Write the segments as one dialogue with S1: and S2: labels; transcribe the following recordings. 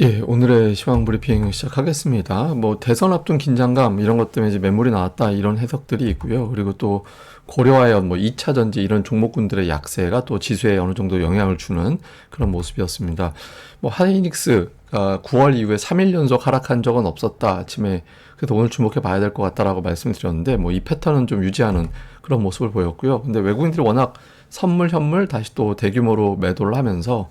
S1: 예, 오늘의 시황 브리핑 시작하겠습니다. 뭐 대선 앞둔 긴장감 이런 것 때문에 이제 매물이 나왔다 이런 해석들이 있고요. 그리고 또 고려아연 뭐 2차 전지 이런 종목군들의 약세가 또 지수에 어느 정도 영향을 주는 그런 모습이었습니다. 뭐 하이닉스가 9월 이후에 3일 연속 하락한 적은 없었다. 아침에 그래서 오늘 주목해 봐야 될 것 같다라고 말씀을 드렸는데 뭐 이 패턴은 좀 유지하는 그런 모습을 보였고요. 근데 외국인들이 워낙 선물 현물 다시 또 대규모로 매도를 하면서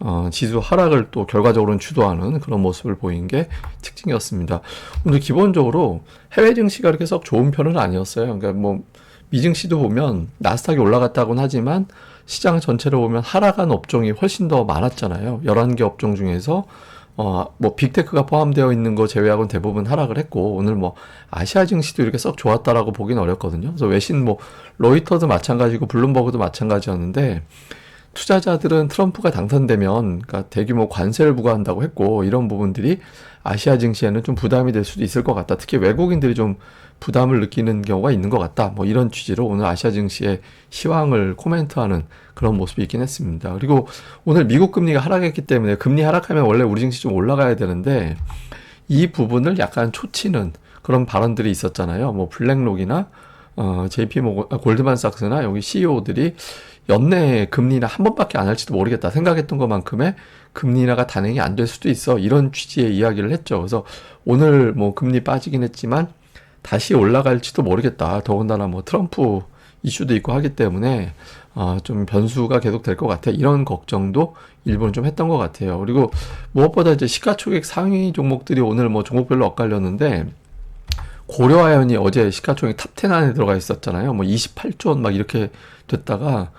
S1: 어, 지수 하락을 또 결과적으로는 주도하는 그런 모습을 보인 게 특징이었습니다. 오늘 기본적으로 해외 증시가 그렇게 썩 좋은 편은 아니었어요. 그러니까 뭐 미증시도 보면 나스닥이 올라갔다고는 하지만 시장 전체로 보면 하락한 업종이 훨씬 더 많았잖아요. 11개 업종 중에서 어, 뭐 빅테크가 포함되어 있는 거 제외하고는 대부분 하락을 했고 오늘 뭐 아시아 증시도 이렇게 썩 좋았다라고 보기는 어렵거든요. 그래서 외신 뭐 로이터도 마찬가지고 블룸버그도 마찬가지였는데 투자자들은 트럼프가 당선되면 그러니까 대규모 관세를 부과한다고 했고 이런 부분들이 아시아 증시에는 좀 부담이 될 수도 있을 것 같다. 특히 외국인들이 좀 부담을 느끼는 경우가 있는 것 같다. 뭐 이런 취지로 오늘 아시아 증시의 시황을 코멘트하는 그런 모습이 있긴 했습니다. 그리고 오늘 미국 금리가 하락했기 때문에 금리 하락하면 원래 우리 증시 좀 올라가야 되는데 이 부분을 약간 초치는 그런 발언들이 있었잖아요. 뭐 블랙록이나 어, JP 모건, 아, 골드만삭스나 여기 CEO들이 연내 금리 인하 한 번밖에 안 할지도 모르겠다 생각했던 것만큼의 금리 인하가 단행이 안 될 수도 있어 이런 취지의 이야기를 했죠. 그래서 오늘 뭐 금리 빠지긴 했지만 다시 올라갈지도 모르겠다. 더군다나 뭐 트럼프 이슈도 있고 하기 때문에 어, 좀 변수가 계속 될 것 같아. 이런 걱정도 일부는 좀 했던 것 같아요. 그리고 무엇보다 이제 시가총액 상위 종목들이 오늘 뭐 종목별로 엇갈렸는데 고려아연이 어제 시가총액 탑10 안에 들어가 있었잖아요. 뭐 28조 원 막 이렇게 됐다가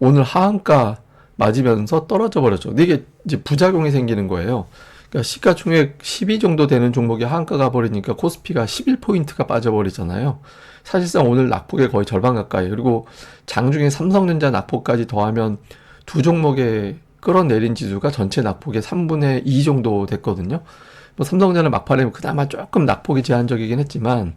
S1: 오늘 하한가 맞으면서 떨어져 버렸죠. 이게 이제 부작용이 생기는 거예요. 그러니까 시가총액 12 정도 되는 종목이 하한가 가 버리니까 코스피가 11포인트가 빠져버리잖아요. 사실상 오늘 낙폭의 거의 절반 가까이 그리고 장중에 삼성전자 낙폭까지 더하면 두 종목의 끌어내린 지수가 전체 낙폭의 3분의 2 정도 됐거든요. 뭐 삼성전자 막판에 그나마 조금 낙폭이 제한적이긴 했지만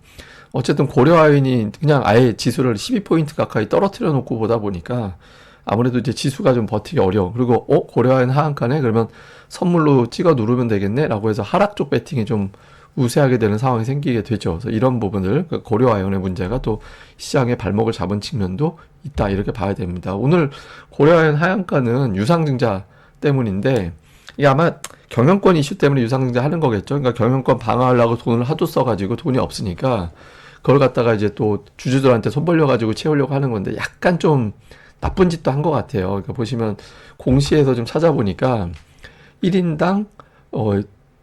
S1: 어쨌든 고려아연이 그냥 아예 지수를 12포인트 가까이 떨어뜨려 놓고 보다 보니까 아무래도 이제 지수가 좀 버티기 어려워. 그리고 어 고려아연 하한가네 그러면 선물로 찍어 누르면 되겠네라고 해서 하락 쪽 배팅이 좀 우세하게 되는 상황이 생기게 되죠. 그래서 이런 부분을 그 고려아연의 문제가 또 시장의 발목을 잡은 측면도 있다 이렇게 봐야 됩니다. 오늘 고려아연 하한가는 유상증자 때문인데 이게 아마 경영권 이슈 때문에 유상증자 하는 거겠죠. 그러니까 경영권 방어하려고 돈을 하도 써가지고 돈이 없으니까 그걸 갖다가 이제 또 주주들한테 손 벌려가지고 채우려고 하는 건데 약간 좀 나쁜 짓도 한 것 같아요. 그러니까 보시면 공시에서 좀 찾아보니까 1인당 어,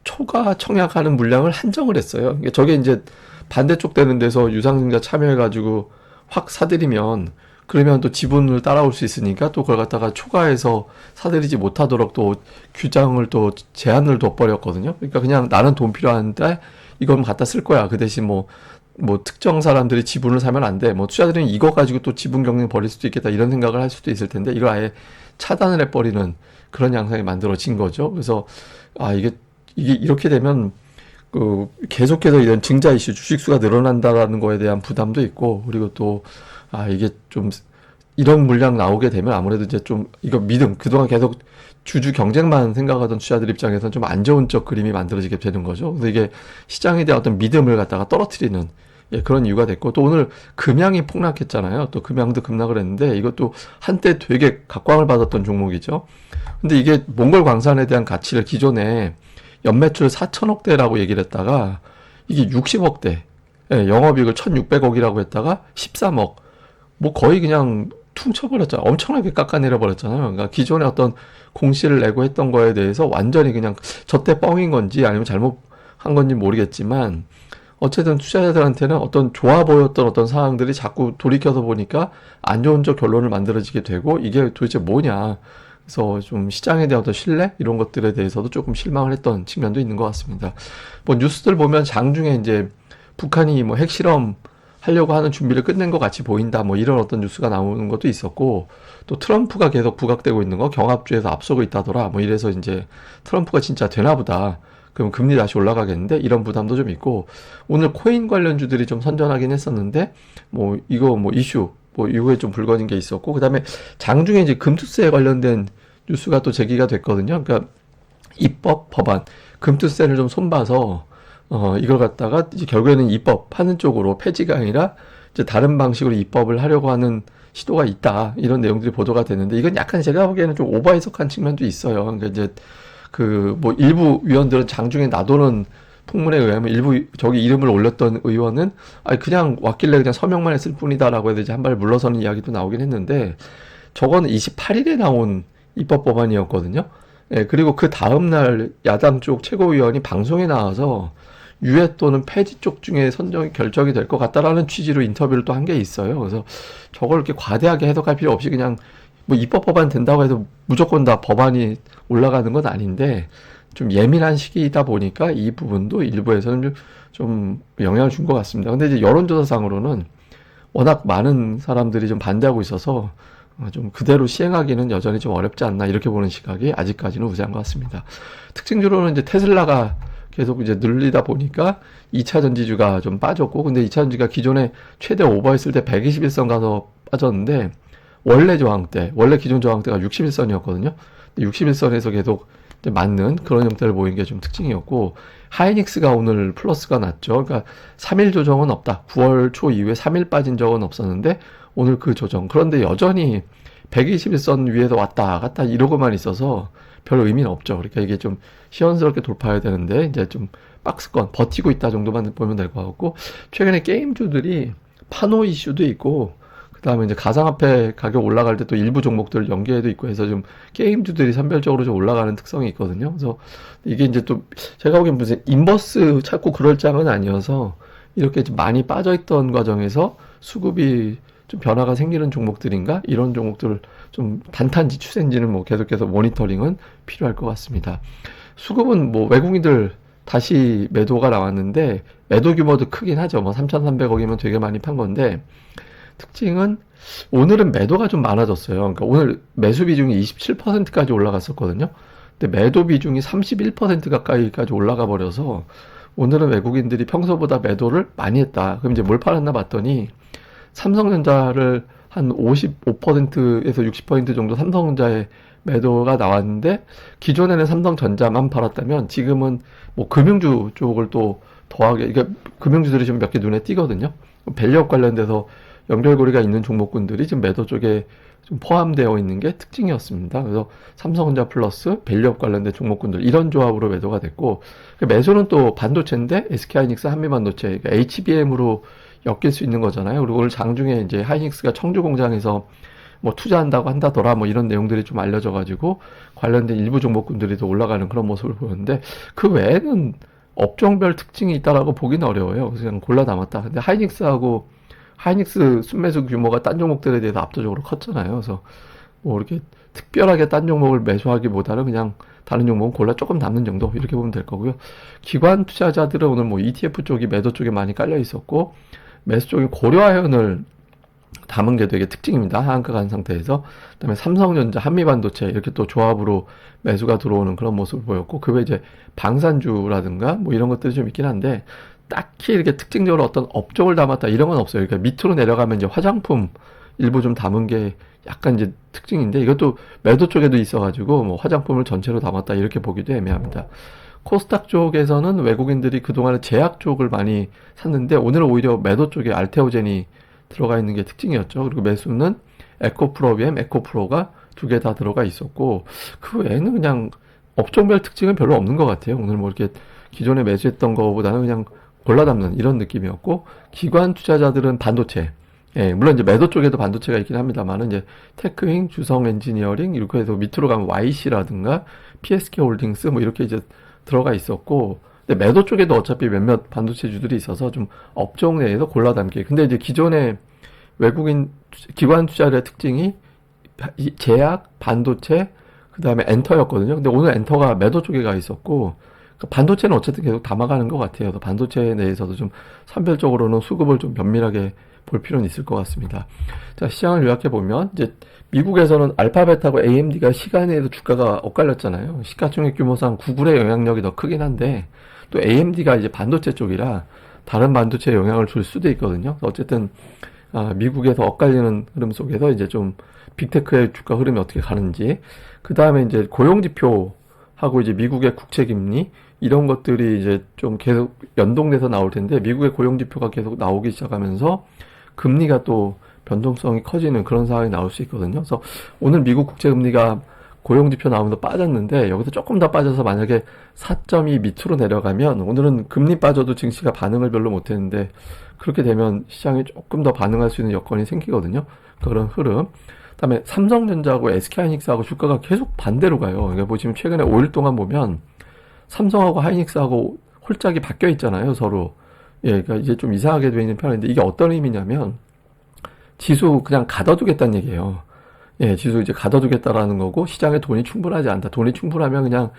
S1: 초과 청약하는 물량을 한정을 했어요. 그러니까 저게 이제 반대쪽 되는 데서 유상증자 참여해가지고 확 사들이면 그러면 또 지분을 따라올 수 있으니까 또 그걸 갖다가 초과해서 사들이지 못하도록 또 규정을 또 제한을 둬버렸거든요. 그러니까 그냥 나는 돈 필요한데 이건 갖다 쓸 거야. 그 대신 뭐, 뭐 특정 사람들이 지분을 사면 안 돼. 뭐 투자들은 이거 가지고 또 지분 경쟁 벌일 수도 있겠다. 이런 생각을 할 수도 있을 텐데 이걸 아예 차단을 해버리는 그런 양상이 만들어진 거죠. 그래서 아, 이게, 이게 이렇게 되면 그 계속해서 이런 증자 이슈 주식수가 늘어난다라는 거에 대한 부담도 있고 그리고 또 아 이게 좀 이런 물량 나오게 되면 아무래도 이제 좀 이거 믿음 그동안 계속 주주 경쟁만 생각하던 투자들 입장에서는 좀 안 좋은 쪽 그림이 만들어지게 되는 거죠. 그래서 이게 시장에 대한 어떤 믿음을 갖다가 떨어뜨리는 예, 그런 이유가 됐고 또 오늘 금양이 폭락했잖아요. 또 금양도 급락을 했는데 이것도 한때 되게 각광을 받았던 종목이죠. 근데 이게 몽골 광산에 대한 가치를 기존에 연매출 4천억 대라고 얘기를 했다가 이게 60억 대, 예, 영업이익을 1,600억이라고 했다가 13억, 뭐 거의 그냥 퉁쳐버렸잖아요. 엄청나게 깎아내려 버렸잖아요. 그러니까 기존에 어떤 공시를 내고 했던 거에 대해서 완전히 그냥 저때 뻥인 건지 아니면 잘못 한 건지 모르겠지만 어쨌든 투자자들한테는 어떤 좋아 보였던 어떤 상황들이 자꾸 돌이켜서 보니까 안 좋은 쪽 결론을 만들어지게 되고 이게 도대체 뭐냐. 그래서 좀 시장에 대한 어떤 신뢰 이런 것들에 대해서도 조금 실망을 했던 측면도 있는 것 같습니다. 뭐 뉴스들 보면 장중에 이제 북한이 뭐 핵실험 하려고 하는 준비를 끝낸 것 같이 보인다. 뭐 이런 어떤 뉴스가 나오는 것도 있었고 또 트럼프가 계속 부각되고 있는 거 경합주에서 앞서고 있다더라. 뭐 이래서 이제 트럼프가 진짜 되나 보다. 그럼 금리 다시 올라가겠는데 이런 부담도 좀 있고 오늘 코인 관련주들이 좀 선전하긴 했었는데 뭐 이거 뭐 이슈 뭐 이후에 좀 불거진 게 있었고 그다음에 장중에 이제 금투세에 관련된 뉴스가 또 제기가 됐거든요. 그러니까 입법 법안 금투세를 좀 손봐서 어 이걸 갖다가 이제 결국에는 입법하는 쪽으로 폐지가 아니라 이제 다른 방식으로 입법을 하려고 하는 시도가 있다 이런 내용들이 보도가 됐는데 이건 약간 제가 보기에는 좀 오버 해석한 측면도 있어요. 그러니까 이제 그 뭐 일부 위원들은 장중에 나도는 풍문에 의하면 일부 저기 이름을 올렸던 의원은 아니 그냥 왔길래 그냥 서명만 했을 뿐이다라고 해서 이제 한발 물러서는 이야기도 나오긴 했는데 저거는 28일에 나온 입법 법안이었거든요. 예, 그리고 그 다음날 야당 쪽 최고위원이 방송에 나와서 유예 또는 폐지 쪽 중에 선정이 결정이 될 것 같다라는 취지로 인터뷰를 또 한 게 있어요. 그래서 저걸 이렇게 과대하게 해석할 필요 없이 그냥 뭐 입법 법안 된다고 해도 무조건 다 법안이 올라가는 건 아닌데 좀 예민한 시기이다 보니까 이 부분도 일부에서는 좀, 좀 영향을 준 것 같습니다. 근데 이제 여론조사상으로는 워낙 많은 사람들이 좀 반대하고 있어서 어, 좀 그대로 시행하기는 여전히 좀 어렵지 않나 이렇게 보는 시각이 아직까지는 우세한 것 같습니다. 특징적으로는 이제 테슬라가 계속 이제 늘리다 보니까 2차 전지주가 좀 빠졌고 근데 2차 전지가 기존에 최대 오버했을 때 121선 가서 빠졌는데 원래 저항 때 원래 기존 저항 때가 61선이었거든요. 61선에서 계속 맞는 그런 형태를 보인 게 좀 특징이었고 하이닉스가 오늘 플러스가 났죠. 그러니까 3일 조정은 없다. 9월 초 이후에 3일 빠진 적은 없었는데 오늘 그 조정. 그런데 여전히 121선 위에서 왔다 갔다 이러고만 있어서 별 의미는 없죠. 그러니까 이게 좀 시원스럽게 돌파해야 되는데 이제 좀 박스권 버티고 있다 정도만 보면 될 것 같고 최근에 게임주들이 파노 이슈도 있고 그다음에 이제 가상화폐 가격 올라갈 때 또 일부 종목들 연계도 있고 해서 좀 게임주들이 선별적으로 좀 올라가는 특성이 있거든요. 그래서 이게 이제 또 제가 보기엔 무슨 인버스 찾고 그럴 장은 아니어서 이렇게 좀 많이 빠져있던 과정에서 수급이 좀 변화가 생기는 종목들인가 이런 종목들을 좀 단탄지 추세인지는 뭐 계속해서 모니터링은 필요할 것 같습니다. 수급은 뭐 외국인들 다시 매도가 나왔는데 매도 규모도 크긴 하죠. 뭐 3,300억이면 되게 많이 판 건데 특징은 오늘은 매도가 좀 많아졌어요. 그러니까 오늘 매수 비중이 27%까지 올라갔었거든요. 근데 매도 비중이 31% 가까이까지 올라가 버려서 오늘은 외국인들이 평소보다 매도를 많이 했다. 그럼 이제 뭘 팔았나 봤더니 삼성전자를 한 55%에서 60% 정도 삼성전자에 매도가 나왔는데 기존에는 삼성전자만 팔았다면 지금은 뭐 금융주 쪽을 또 더하게 그러니까 금융주들이 좀몇개 눈에 띄거든요. 밸류업 관련돼서 연결고리가 있는 종목군들이 지금 매도 쪽에 좀 포함되어 있는 게 특징이었습니다. 그래서 삼성전자 플러스 밸류업 관련된 종목군들 이런 조합으로 매도가 됐고 그 매수는 또 반도체인데 SK하이닉스 한미반도체 그러니까 HBM으로 엮일 수 있는 거잖아요. 그리고 오늘 장중에 이제 하이닉스가 청주 공장에서 뭐 투자한다고 한다더라 뭐 이런 내용들이 좀 알려져 가지고 관련된 일부 종목군들이 더 올라가는 그런 모습을 보였는데 그 외에는 업종별 특징이 있다라고 보기는 어려워요. 그래서 그냥 골라 담았다. 근데 하이닉스하고 하이닉스 순매수 규모가 딴 종목들에 대해서 압도적으로 컸잖아요. 그래서 뭐 이렇게 특별하게 딴 종목을 매수하기보다는 그냥 다른 종목은 골라 조금 담는 정도 이렇게 보면 될 거고요. 기관 투자자들은 오늘 뭐 ETF 쪽이 매도 쪽에 많이 깔려 있었고 매수 쪽에 고려아연을 담은 게 되게 특징입니다. 하한가 간 상태에서. 그다음에 삼성전자, 한미반도체 이렇게 또 조합으로 매수가 들어오는 그런 모습을 보였고 그 외에 이제 방산주라든가 뭐 이런 것들이 좀 있긴 한데 딱히 이렇게 특징적으로 어떤 업종을 담았다 이런 건 없어요. 그러니까 밑으로 내려가면 이제 화장품 일부 좀 담은 게 약간 이제 특징인데 이것도 매도 쪽에도 있어가지고 뭐 화장품을 전체로 담았다 이렇게 보기도 애매합니다. 코스닥 쪽에서는 외국인들이 그동안에 제약 쪽을 많이 샀는데 오늘은 오히려 매도 쪽에 알테오젠이 들어가 있는 게 특징이었죠. 그리고 매수는 에코프로비엠, 에코프로가 두 개 다 들어가 있었고 그 외에는 그냥 업종별 특징은 별로 없는 것 같아요. 오늘 뭐 이렇게 기존에 매수했던 거보다는 그냥 골라 담는 이런 느낌이었고 기관 투자자들은 반도체 예, 물론 이제 매도 쪽에도 반도체가 있긴 합니다만은 이제 테크윙, 주성 엔지니어링 이렇게 해서 밑으로 가면 YC라든가 PSK 홀딩스 뭐 이렇게 이제 들어가 있었고 근데 매도 쪽에도 어차피 몇몇 반도체주들이 있어서 좀 업종 내에서 골라 담기. 근데 이제 기존의 외국인 기관 투자의 특징이 제약, 반도체, 그 다음에 엔터였거든요. 근데 오늘 엔터가 매도 쪽에 가 있었고 그러니까 반도체는 어쨌든 계속 담아가는 것 같아요. 반도체 내에서도 좀 선별적으로는 수급을 좀 면밀하게 볼 필요는 있을 것 같습니다. 자, 시장을 요약해 보면 이제 미국에서는 알파벳하고 AMD가 시간에도 주가가 엇갈렸잖아요. 시가총액 규모상 구글의 영향력이 더 크긴 한데 또 AMD가 이제 반도체 쪽이라 다른 반도체에 영향을 줄 수도 있거든요. 어쨌든 아, 미국에서 엇갈리는 흐름 속에서 이제 좀 빅테크의 주가 흐름이 어떻게 가는지 그 다음에 이제 고용 지표 하고 이제 미국의 국채 금리 이런 것들이 이제 좀 계속 연동돼서 나올 텐데 미국의 고용 지표가 계속 나오기 시작하면서 금리가 또 변동성이 커지는 그런 상황이 나올 수 있거든요. 그래서 오늘 미국 국채 금리가 고용 지표 나오면서 빠졌는데 여기서 조금 더 빠져서 만약에 4.2 밑으로 내려가면 오늘은 금리 빠져도 증시가 반응을 별로 못 했는데 그렇게 되면 시장이 조금 더 반응할 수 있는 여건이 생기거든요. 그런 흐름. 그다음에 삼성전자하고 SK하이닉스하고 주가가 계속 반대로 가요. 그러니까 보시면 최근에 5일 동안 보면 삼성하고 하이닉스하고 홀짝이 바뀌어 있잖아요, 서로. 예, 그러니까 이제 좀 이상하게 돼 있는 편인데 이게 어떤 의미냐면 지수 그냥 가둬두겠다는 얘기예요. 예, 지수 이제 가둬두겠다라는 거고 시장에 돈이 충분하지 않다. 돈이 충분하면 그냥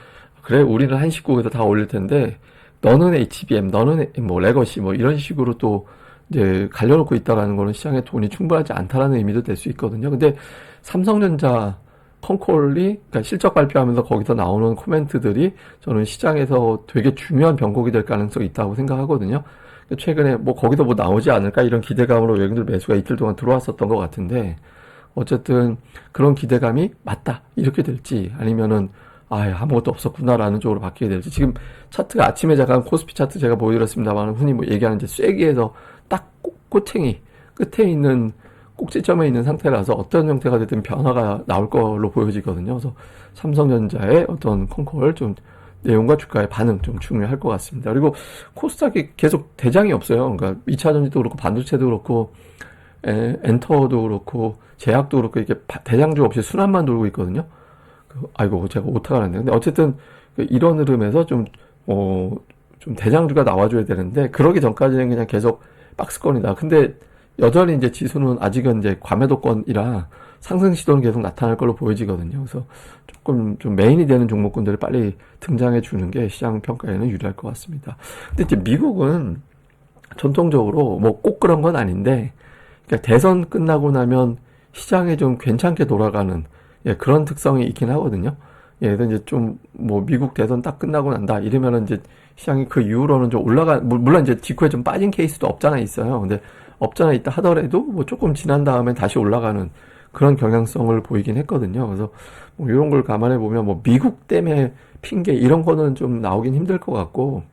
S1: 그래 우리는 한 식구에서 다 올릴 텐데 너는 HBM, 너는 뭐 레거시 뭐 이런 식으로 또 이제 갈려놓고 있다라는 거는 시장에 돈이 충분하지 않다라는 의미도 될 수 있거든요. 근데 삼성전자 컨콜이 그러니까 실적 발표하면서 거기서 나오는 코멘트들이 저는 시장에서 되게 중요한 변곡이 될 가능성이 있다고 생각하거든요. 최근에 뭐 거기서 뭐 나오지 않을까 이런 기대감으로 외국인들 매수가 이틀 동안 들어왔었던 것 같은데 어쨌든 그런 기대감이 맞다 이렇게 될지 아니면은 아 아무것도 없었구나라는 쪽으로 바뀌게 될지 지금 차트가 아침에 잠깐 코스피 차트 제가 보여드렸습니다만 흔히 뭐 얘기하는 이제 쐐기에서 딱 꼬- 꼬챙이 끝에 있는 꼭지점에 있는 상태라서 어떤 형태가 되든 변화가 나올 걸로 보여지거든요. 그래서 삼성전자의 어떤 콩콜 좀 내용과 주가의 반응 좀 중요할 것 같습니다. 그리고 코스닥이 계속 대장이 없어요. 그러니까 2차 전지도 그렇고 반도체도 그렇고 에, 엔터도 그렇고 제약도 그렇고 이게 바- 대장주 없이 순환만 돌고 있거든요. 그, 아이고 제가 오타가 났네. 근데 어쨌든 그 이런 흐름에서 좀 어, 좀 대장주가 나와줘야 되는데 그러기 전까지는 그냥 계속 박스권이다. 근데 여전히 이제 지수는 아직은 이제 과매도권이라 상승 시도는 계속 나타날 걸로 보여지거든요. 그래서 조금 좀 메인이 되는 종목군들을 빨리 등장해 주는 게 시장 평가에는 유리할 것 같습니다. 근데 이제 미국은 전통적으로 뭐 꼭 그런 건 아닌데 그러니까 대선 끝나고 나면 시장에 좀 괜찮게 돌아가는 예, 그런 특성이 있긴 하거든요. 예, 그래서 이제 좀 뭐 미국 대선 딱 끝나고 난다 이러면은 이제 시장이 그 이후로는 좀 올라가 물- 물론 이제 직후에 좀 빠진 케이스도 없잖아 있어요. 근데 없잖아 있다 하더라도 뭐 조금 지난 다음에 다시 올라가는 그런 경향성을 보이긴 했거든요. 그래서 뭐 이런 걸 감안해 보면 뭐 미국 때문에 핑계 이런 거는 좀 나오긴 힘들 것 같고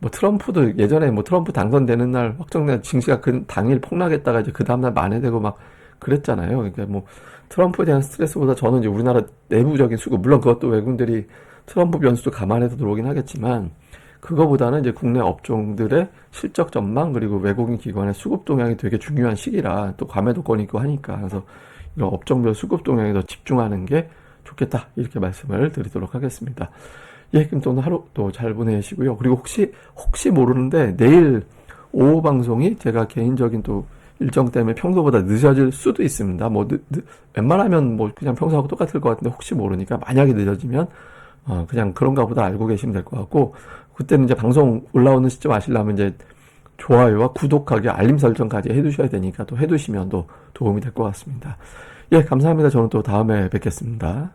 S1: 뭐 트럼프도 예전에 뭐 트럼프 당선되는 날 확정된 증시가 그 당일 폭락했다가 이제 그 다음날 만회되고 막 그랬잖아요. 그러니까 뭐 트럼프에 대한 스트레스보다 저는 이제 우리나라 내부적인 수급 물론 그것도 외국인들이 트럼프 변수도 감안해서 들어오긴 하겠지만 그거보다는 이제 국내 업종들의 실적 전망 그리고 외국인 기관의 수급 동향이 되게 중요한 시기라 또 과매도권이 있고 하니까 그래서 업종별 수급 동향에 더 집중하는 게 좋겠다 이렇게 말씀을 드리도록 하겠습니다. 예, 그럼 또 하루 또 잘 보내시고요. 그리고 혹시 혹시 모르는데 내일 오후 방송이 제가 개인적인 또 일정 때문에 평소보다 늦어질 수도 있습니다. 뭐 늦, 늦- 웬만하면 뭐 그냥 평소하고 똑같을 것 같은데 혹시 모르니까 만약에 늦어지면 어, 그냥 그런가 보다 알고 계시면 될 것 같고 그때는 이제 방송 올라오는 시점 아시려면 이제 좋아요와 구독하기 알림 설정까지 해두셔야 되니까 또 해두시면 또 도움이 될 것 같습니다. 예, 감사합니다. 저는 또 다음에 뵙겠습니다.